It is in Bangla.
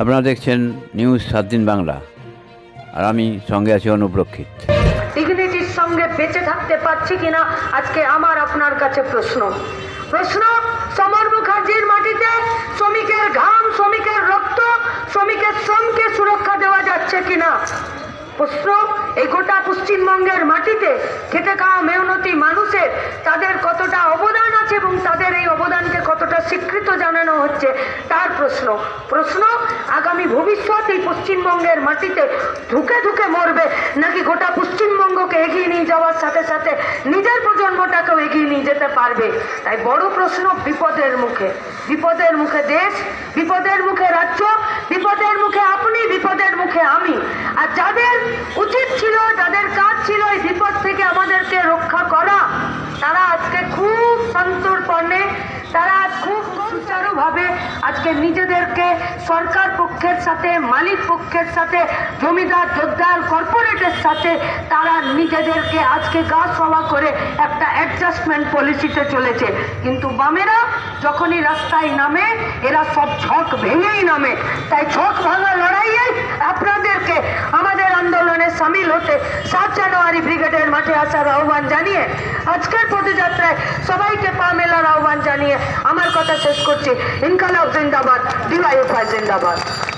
আপনারা দেখছেন নিউজ সাত দিন বাংলা। আর আমি সঙ্গে আছি অনুপ্রক্ষিত। ডিগনিটির সঙ্গে বেঁচে থাকতে পারছি কিনা আজকে আমার আপনার কাছে প্রশ্ন। প্রশ্ন, সমর মুখার্জির মাটিতে শ্রমিকের ঘাম, শ্রমিকের রক্ত, শ্রমিকের শ্রমকে সুরক্ষা দেওয়া যাচ্ছে কিনা? প্রশ্ন, এই গোটা পশ্চিমবঙ্গের মাটিতে খেটে স্বীকৃত জানানো হচ্ছে। তার প্রশ্ন প্রশ্ন, আগামী ভবিষ্যৎ এই পশ্চিমবঙ্গের মাটিতে ধুকে ধুকে মরবে নাকি গোটা পশ্চিমবঙ্গকে এগিয়ে নিয়ে যাওয়ার সাথে সাথে নিজের প্রজন্মটাকেও এগিয়ে নিয়ে যেতে পারবে? তাই বড় প্রশ্ন বিপদের মুখে। বিপদের মুখে দেশ, বিপদের মুখে রাজ্য, বিপদের মুখে আপনি, বিপদের মুখে আমি। আর যাদের উচিত ছিল যাদের কাজ ছিল এই বিপদ থেকে আমাদেরকে রক্ষা করা তারা আজকে খুব সন্তর্পণে তারা খুব সুচারুভাবে আজকে নিজেদেরকে সরকার পক্ষের সাথে, মালিক পক্ষের সাথে, জমিদার যোদ্ধার কর্পোরেটের সাথে তারা নিজেদেরকে আজকে গা সভা করে একটা অ্যাডজাস্টমেন্ট পলিসিতে চলেছে। কিন্তু বামেরা যখনই রাস্তায় নামে, এরা সব ছক ভেঙেই নামে। তাই ছক ভাঙা লড়াইয়ে আপনাদেরকে আমাদের আন্দোলনে সামিল হতে সাত জানুয়ারি ব্রিগেডের মাঠে আসার আহ্বান জানিয়ে, আজকের পদযাত্রায় সবাইকে পা মেলার আহ্বান জানিয়ে কথা শেষ করছি। ইনকালাব জিন্দাবাদ ডিওয়াইএফআই জিন্দাবাদ।